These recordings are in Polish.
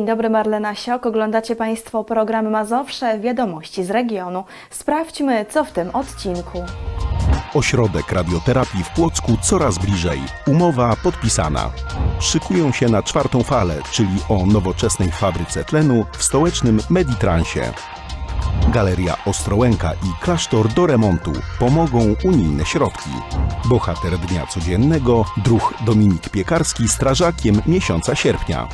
Dzień dobry, Marlena Siok. Oglądacie Państwo program Mazowsze Wiadomości z regionu. Sprawdźmy, co w tym odcinku. Ośrodek radioterapii w Płocku coraz bliżej. Umowa podpisana. Szykują się na czwartą falę, czyli o nowoczesnej fabryce tlenu w stołecznym Meditransie. Galeria Ostrołęka i klasztor do remontu pomogą unijne środki. Bohater dnia codziennego, druh Dominik Piekarski strażakiem miesiąca sierpnia.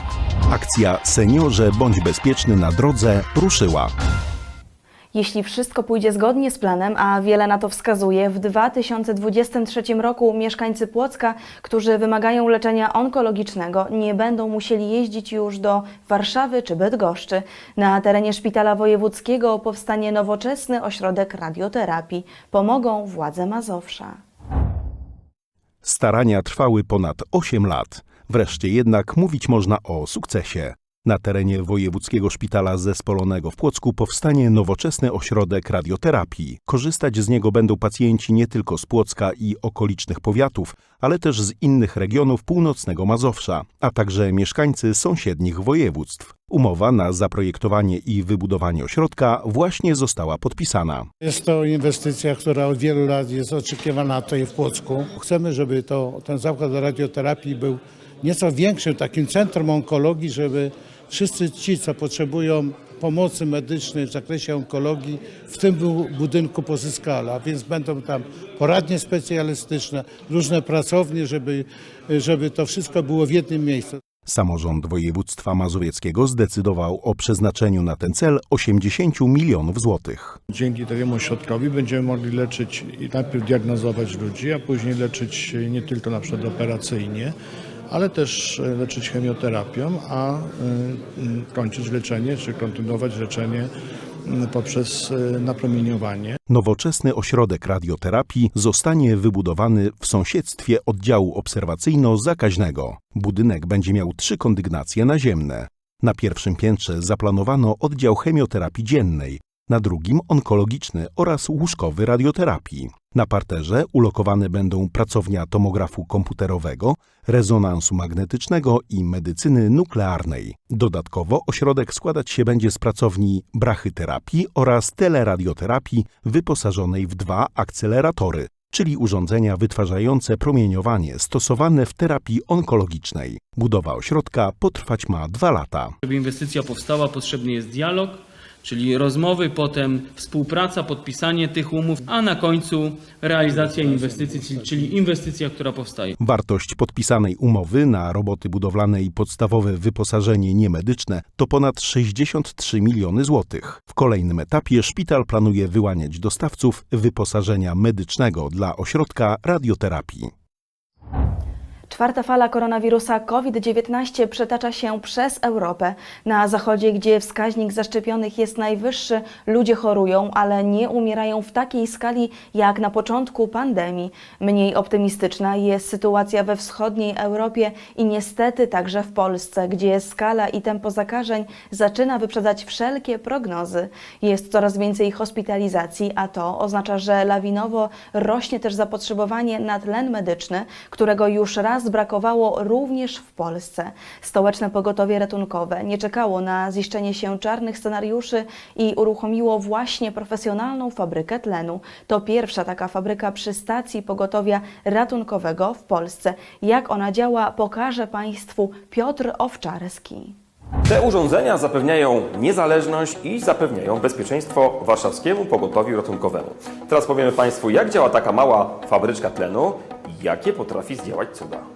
Akcja Seniorze bądź bezpieczny na drodze ruszyła. Jeśli wszystko pójdzie zgodnie z planem, a wiele na to wskazuje, w 2023 roku mieszkańcy Płocka, którzy wymagają leczenia onkologicznego, nie będą musieli jeździć już do Warszawy czy Bydgoszczy. Na terenie Szpitala Wojewódzkiego powstanie nowoczesny ośrodek radioterapii. Pomogą władze Mazowsza. Starania trwały ponad 8 lat. Wreszcie jednak mówić można o sukcesie. Na terenie Wojewódzkiego Szpitala Zespolonego w Płocku powstanie nowoczesny ośrodek radioterapii. Korzystać z niego będą pacjenci nie tylko z Płocka i okolicznych powiatów, ale też z innych regionów północnego Mazowsza, a także mieszkańcy sąsiednich województw. Umowa na zaprojektowanie i wybudowanie ośrodka właśnie została podpisana. Jest to inwestycja, która od wielu lat jest oczekiwana tutaj w Płocku. Chcemy, żeby to, ten zakład radioterapii był nieco większym takim centrum onkologii, żeby wszyscy ci, co potrzebują pomocy medycznej w zakresie onkologii, w tym bu- budynku pozyskali, a więc będą tam poradnie specjalistyczne, różne pracownie, żeby, żeby to wszystko było w jednym miejscu. Samorząd województwa mazowieckiego zdecydował o przeznaczeniu na ten cel 80 milionów złotych. Dzięki takiemu ośrodkowi będziemy mogli leczyć i najpierw diagnozować ludzi, a później leczyć nie tylko na przykład operacyjnie, ale też e, leczyć chemioterapią, a y, kończyć leczenie czy kontynuować leczenie poprzez y, napromieniowanie. Nowoczesny ośrodek radioterapii zostanie wybudowany w sąsiedztwie oddziału obserwacyjno-zakaźnego. Budynek będzie miał trzy kondygnacje naziemne. Na pierwszym piętrze zaplanowano oddział chemioterapii dziennej, na drugim onkologiczny oraz łóżkowy radioterapii. Na parterze ulokowane będą pracownia tomografu komputerowego, rezonansu magnetycznego i medycyny nuklearnej. Dodatkowo ośrodek składać się będzie z pracowni brachyterapii oraz teleradioterapii wyposażonej w dwa akceleratory, czyli urządzenia wytwarzające promieniowanie stosowane w terapii onkologicznej. Budowa ośrodka potrwać ma dwa lata. Żeby inwestycja powstała, potrzebny jest dialog, czyli rozmowy, potem współpraca, podpisanie tych umów, a na końcu realizacja inwestycji, czyli- inwestycja, która powstaje. Wartość podpisanej umowy na roboty budowlane i podstawowe wyposażenie niemedyczne to ponad 63 miliony złotych. W kolejnym etapie szpital planuje wyłaniać dostawców wyposażenia medycznego dla ośrodka radioterapii. Czwarta fala koronawirusa COVID-19 przetacza się przez Europę. Na zachodzie, gdzie wskaźnik zaszczepionych jest najwyższy, ludzie chorują, ale nie umierają w takiej skali jak na początku pandemii. Mniej optymistyczna jest sytuacja we wschodniej Europie i niestety także w Polsce, gdzie skala i tempo zakażeń zaczyna wyprzedzać wszelkie prognozy. Jest coraz więcej hospitalizacji, a to oznacza, że lawinowo rośnie też zapotrzebowanie na tlen medyczny, którego już raz brakowało również w Polsce. Stołeczne Pogotowie Ratunkowe nie czekało na ziszczenie się czarnych scenariuszy i uruchomiło właśnie profesjonalną fabrykę tlenu. To pierwsza taka fabryka przy stacji pogotowia ratunkowego w Polsce. Jak ona działa, pokaże Państwu Piotr Owczarski. Te urządzenia zapewniają niezależność i zapewniają bezpieczeństwo warszawskiemu pogotowiu ratunkowemu. Teraz powiemy Państwu, jak działa taka mała fabryczka tlenu i jakie potrafi zdziałać cuda.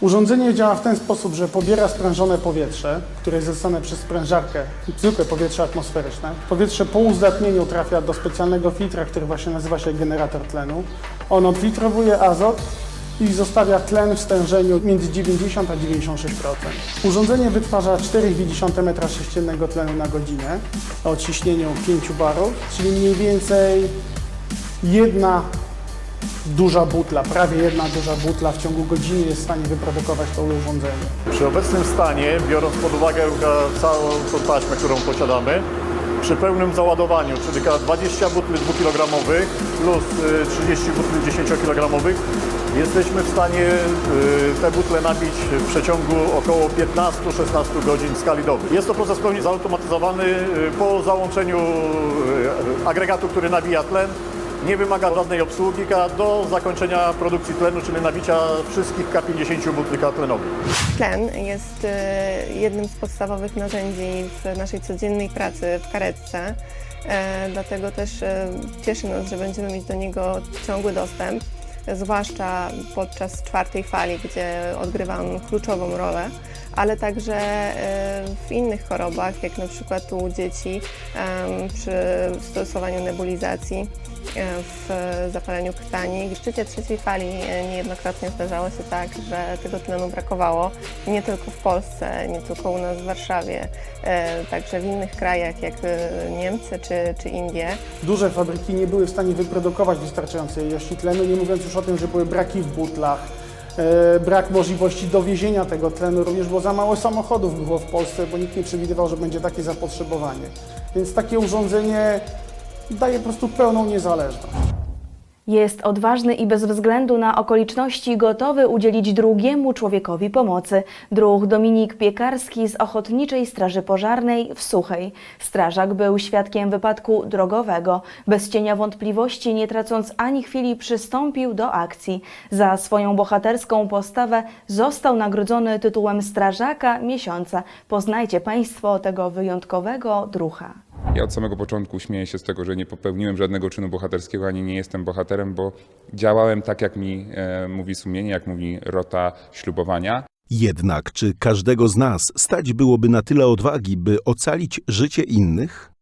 Urządzenie działa w ten sposób, że pobiera sprężone powietrze, które jest zasane przez sprężarkę, zwykłe powietrze atmosferyczne. Powietrze po uzdatnieniu trafia do specjalnego filtra, który właśnie nazywa się generator tlenu. On odfiltrowuje azot i zostawia tlen w stężeniu między 90 a 96%. Urządzenie wytwarza 4,2 m3 tlenu na godzinę o ciśnieniu 5 barów, czyli mniej więcej jedna duża butla, prawie jedna duża butla w ciągu godziny jest w stanie wyprodukować to urządzenie. Przy obecnym stanie, biorąc pod uwagę całą tą taśmę, którą posiadamy, Przy pełnym załadowaniu, czyli 20 butli 2-kilogramowych plus y, 30 butli 10-kilogramowych, jesteśmy w stanie y, te butle nabić w przeciągu około 15-16 godzin w skali doby. Jest to proces w pełni zautomatyzowany y, po załączeniu y, agregatu, który nabija tlen. Nie wymaga żadnej obsługi a do zakończenia produkcji tlenu, czyli nabicia wszystkich K50 butli tlenowych. Tlen jest e, jednym z podstawowych narzędzi w naszej codziennej pracy w karetce. E, Dlatego też e, cieszy nas, że będziemy mieć do niego ciągły dostęp, zwłaszcza podczas czwartej fali, gdzie odgrywa on kluczową rolę, ale także e, w innych chorobach, jak na przykład u dzieci przy stosowaniu nebulizacji e, w zapaleniu krtani. W szczycie trzeciej fali e, niejednokrotnie zdarzało się tak, że tego tlenu brakowało. Nie tylko w Polsce, nie tylko u nas w Warszawie, także w innych krajach jak Niemcy czy, czy Indie. Duże fabryki nie były w stanie wyprodukować wystarczającej ilości tlenu, nie mówiąc już o tym, że były braki w butlach, brak możliwości dowiezienia tego tlenu, również było za mało samochodów było w Polsce, bo nikt nie przewidywał, że będzie takie zapotrzebowanie. Więc takie urządzenie daje po prostu pełną niezależność. Jest odważny i bez względu na okoliczności gotowy udzielić drugiemu człowiekowi pomocy. Druh Dominik Piekarski z Ochotniczej Straży Pożarnej w Suchej. Strażak był świadkiem wypadku drogowego. Bez cienia wątpliwości, nie tracąc ani chwili, przystąpił do akcji. Za swoją bohaterską postawę został nagrodzony tytułem Strażaka Miesiąca. Poznajcie Państwo tego wyjątkowego drucha. Ja od samego początku śmieję się z tego, że nie popełniłem żadnego czynu bohaterskiego, ani nie jestem bohaterem, bo działałem tak, jak mi e, mówi sumienie, jak mówi rota ślubowania. Jednak czy każdego z nas stać byłoby na tyle odwagi, by ocalić życie innych?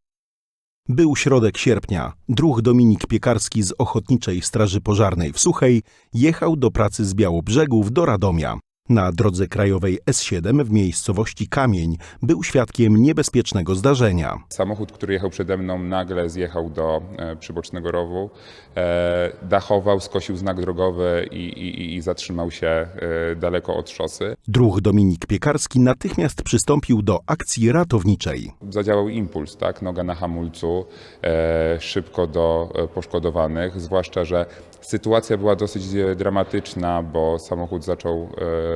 Był środek sierpnia. Druh Dominik Piekarski z Ochotniczej Straży Pożarnej w Suchej jechał do pracy z Białobrzegów do Radomia. Na drodze krajowej S7 w miejscowości Kamień był świadkiem niebezpiecznego zdarzenia. Samochód, który jechał przede mną, nagle zjechał do e, przybocznego rowu, e, dachował, skosił znak drogowy i, i, i zatrzymał się e, daleko od szosy. Druh Dominik Piekarski natychmiast przystąpił do akcji ratowniczej. Zadziałał impuls, tak? Noga na hamulcu, e, szybko do e, poszkodowanych, zwłaszcza, że sytuacja była dosyć e, dramatyczna, bo samochód zaczął, e,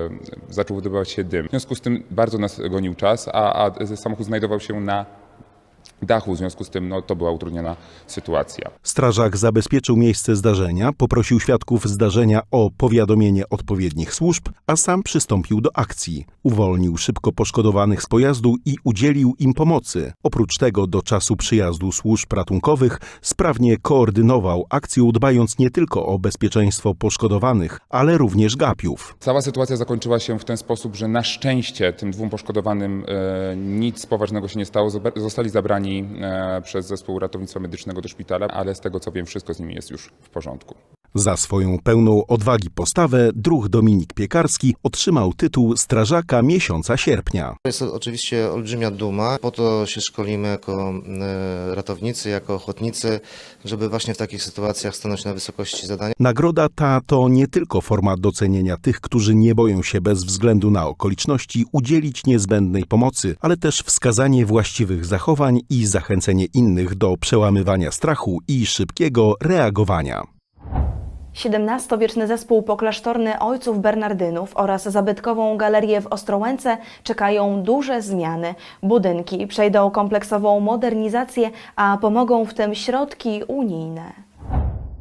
zaczął wydobywać się dym. W związku z tym bardzo nas gonił czas, a, a samochód znajdował się na dachu, w związku z tym no, to była utrudniona sytuacja. Strażak zabezpieczył miejsce zdarzenia, poprosił świadków zdarzenia o powiadomienie odpowiednich służb, a sam przystąpił do akcji. Uwolnił szybko poszkodowanych z pojazdu i udzielił im pomocy. Oprócz tego do czasu przyjazdu służb ratunkowych sprawnie koordynował akcję, dbając nie tylko o bezpieczeństwo poszkodowanych, ale również gapiów. Cała sytuacja zakończyła się w ten sposób, że na szczęście tym dwóm poszkodowanym e, nic poważnego się nie stało. Zostali zabrani e, przez zespół ratownictwa medycznego do szpitala, ale z tego co wiem, wszystko z nimi jest już w porządku. Za swoją pełną odwagi postawę druh Dominik Piekarski otrzymał tytuł Strażaka Miesiąca Sierpnia. Jest to oczywiście olbrzymia duma. Po to się szkolimy jako e, ratownicy, jako ochotnicy, żeby właśnie w takich sytuacjach stanąć na wysokości zadania. Nagroda ta to nie tylko forma docenienia tych, którzy nie boją się bez względu na okoliczności udzielić niezbędnej pomocy, ale też wskazanie właściwych zachowań i zachęcenie innych do przełamywania strachu i szybkiego reagowania. XVII-wieczny zespół poklasztorny Ojców Bernardynów oraz zabytkową galerię w Ostrołęce czekają duże zmiany. Budynki przejdą kompleksową modernizację, a pomogą w tym środki unijne.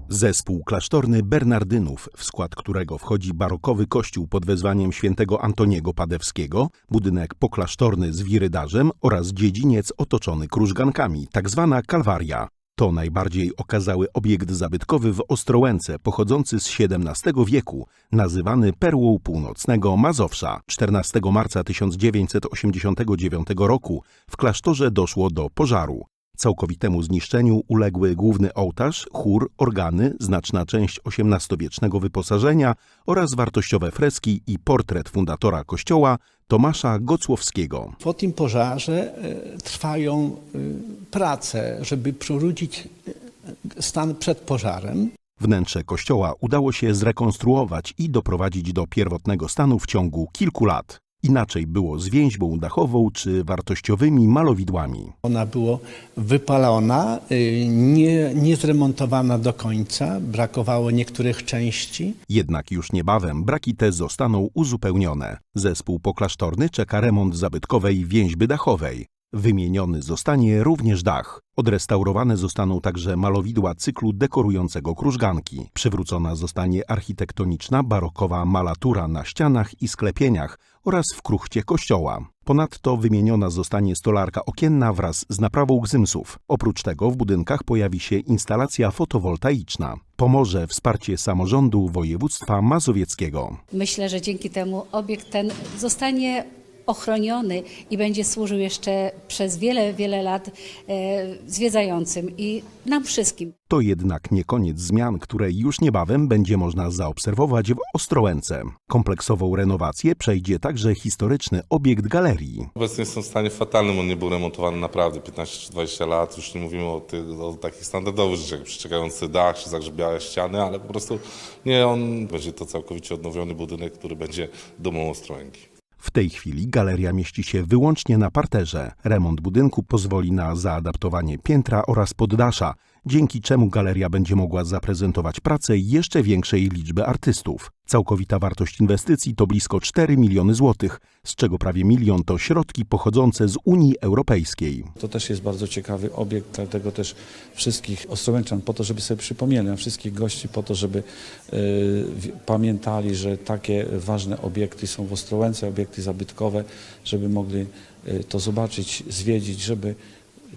Zespół klasztorny Bernardynów, w skład którego wchodzi barokowy kościół pod wezwaniem świętego Antoniego Padewskiego, budynek poklasztorny z wirydarzem oraz dziedziniec otoczony krużgankami, tak zwana kalwaria. To najbardziej okazały obiekt zabytkowy w Ostrołęce, pochodzący z XVII wieku, nazywany Perłą Północnego Mazowsza. 14 marca 1989 roku w klasztorze doszło do pożaru. Całkowitemu zniszczeniu uległy główny ołtarz, chór, organy, znaczna część XVIII-wiecznego wyposażenia oraz wartościowe freski i portret fundatora kościoła Tomasza Gocłowskiego. Po tym pożarze e, trwają e, prace, żeby przywrócić e, stan przed pożarem. Wnętrze kościoła udało się zrekonstruować i doprowadzić do pierwotnego stanu w ciągu kilku lat. Inaczej było z więźbą dachową czy wartościowymi malowidłami. Ona była wypalona, y, nie, nie zremontowana do końca, brakowało niektórych części. Jednak już niebawem braki te zostaną uzupełnione. Zespół poklasztorny czeka remont zabytkowej więźby dachowej. Wymieniony zostanie również dach. Odrestaurowane zostaną także malowidła cyklu dekorującego krużganki. Przywrócona zostanie architektoniczna barokowa malatura na ścianach i sklepieniach oraz w kruchcie kościoła. Ponadto wymieniona zostanie stolarka okienna wraz z naprawą gzymsów. Oprócz tego w budynkach pojawi się instalacja fotowoltaiczna. Pomoże wsparcie samorządu województwa mazowieckiego. Myślę, że dzięki temu obiekt ten zostanie ochroniony i będzie służył jeszcze przez wiele, wiele lat e, zwiedzającym i nam wszystkim. To jednak nie koniec zmian, które już niebawem będzie można zaobserwować w Ostrołęce. Kompleksową renowację przejdzie także historyczny obiekt galerii. Obecnie jest w stanie fatalnym, on nie był remontowany naprawdę 15 czy 20 lat. Już nie mówimy o, tych, o takich standardowych rzeczach, jak przeciekający dach czy zagrzebiałe ściany, ale po prostu nie, on będzie to całkowicie odnowiony budynek, który będzie dumą Ostrołęki. W tej chwili galeria mieści się wyłącznie na parterze. Remont budynku pozwoli na zaadaptowanie piętra oraz poddasza, dzięki czemu galeria będzie mogła zaprezentować pracę jeszcze większej liczby artystów. Całkowita wartość inwestycji to blisko 4 miliony złotych, z czego prawie milion to środki pochodzące z Unii Europejskiej. To też jest bardzo ciekawy obiekt, dlatego też wszystkich Ostrołęczan po to, żeby sobie przypomnieli, wszystkich gości po to, żeby y, pamiętali, że takie ważne obiekty są w Ostrołęce, obiekty zabytkowe, żeby mogli y, to zobaczyć, zwiedzić, żeby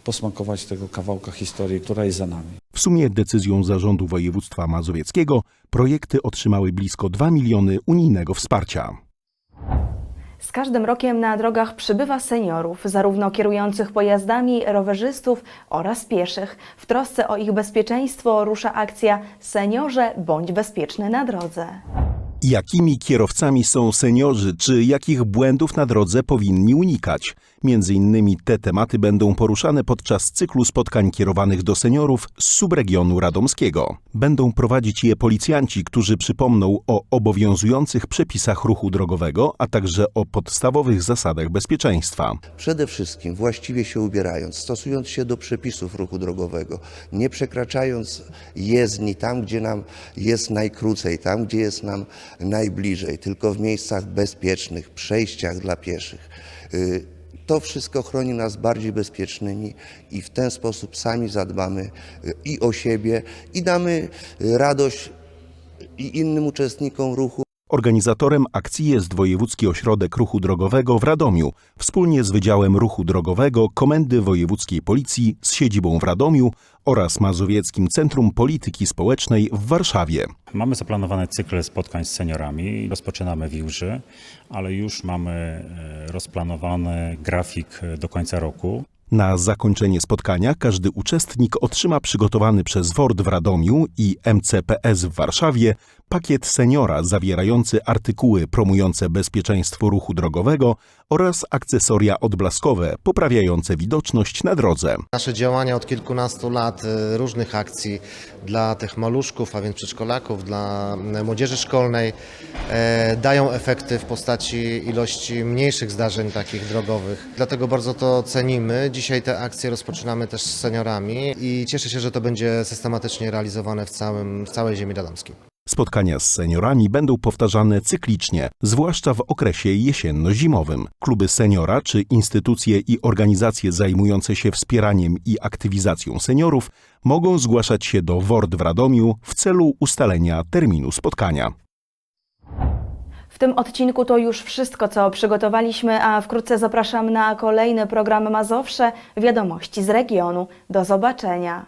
posmakować tego kawałka historii, która jest za nami. W sumie decyzją Zarządu Województwa Mazowieckiego projekty otrzymały blisko 2 miliony unijnego wsparcia. Z każdym rokiem na drogach przybywa seniorów, zarówno kierujących pojazdami, rowerzystów oraz pieszych. W trosce o ich bezpieczeństwo rusza akcja Seniorze bądź bezpieczny na drodze. Jakimi kierowcami są seniorzy, czy jakich błędów na drodze powinni unikać? Między innymi te tematy będą poruszane podczas cyklu spotkań kierowanych do seniorów z subregionu radomskiego. Będą prowadzić je policjanci, którzy przypomną o obowiązujących przepisach ruchu drogowego, a także o podstawowych zasadach bezpieczeństwa. Przede wszystkim właściwie się ubierając, stosując się do przepisów ruchu drogowego, nie przekraczając jezdni tam, gdzie nam jest najkrócej, tam, gdzie jest nam najbliżej, tylko w miejscach bezpiecznych, przejściach dla pieszych. To wszystko chroni nas bardziej bezpiecznymi i w ten sposób sami zadbamy y, i o siebie, i damy y, radość i innym uczestnikom ruchu. Organizatorem akcji jest Wojewódzki Ośrodek Ruchu Drogowego w Radomiu, wspólnie z Wydziałem Ruchu Drogowego Komendy Wojewódzkiej Policji z siedzibą w Radomiu oraz Mazowieckim Centrum Polityki Społecznej w Warszawie. Mamy zaplanowany cykl spotkań z seniorami. Rozpoczynamy w Iłży, ale już mamy e, rozplanowany grafik do końca roku. Na zakończenie spotkania każdy uczestnik otrzyma przygotowany przez WORD w Radomiu i MCPS w Warszawie pakiet seniora zawierający artykuły promujące bezpieczeństwo ruchu drogowego oraz akcesoria odblaskowe poprawiające widoczność na drodze. Nasze działania od kilkunastu lat, y, różnych akcji dla tych maluszków, a więc przedszkolaków, dla y, młodzieży szkolnej e, dają efekty w postaci ilości mniejszych zdarzeń takich drogowych. Dlatego bardzo to cenimy. Dzisiaj te akcje rozpoczynamy też z seniorami i cieszę się, że to będzie systematycznie realizowane w, całym, w całej ziemi radomskiej. Spotkania z seniorami będą powtarzane cyklicznie, zwłaszcza w okresie jesienno-zimowym. Kluby seniora czy instytucje i organizacje zajmujące się wspieraniem i aktywizacją seniorów mogą zgłaszać się do WORD w Radomiu w celu ustalenia terminu spotkania. Tym odcinku to już wszystko, co przygotowaliśmy, a wkrótce zapraszam na kolejny program Mazowsze Wiadomości z regionu. Do zobaczenia.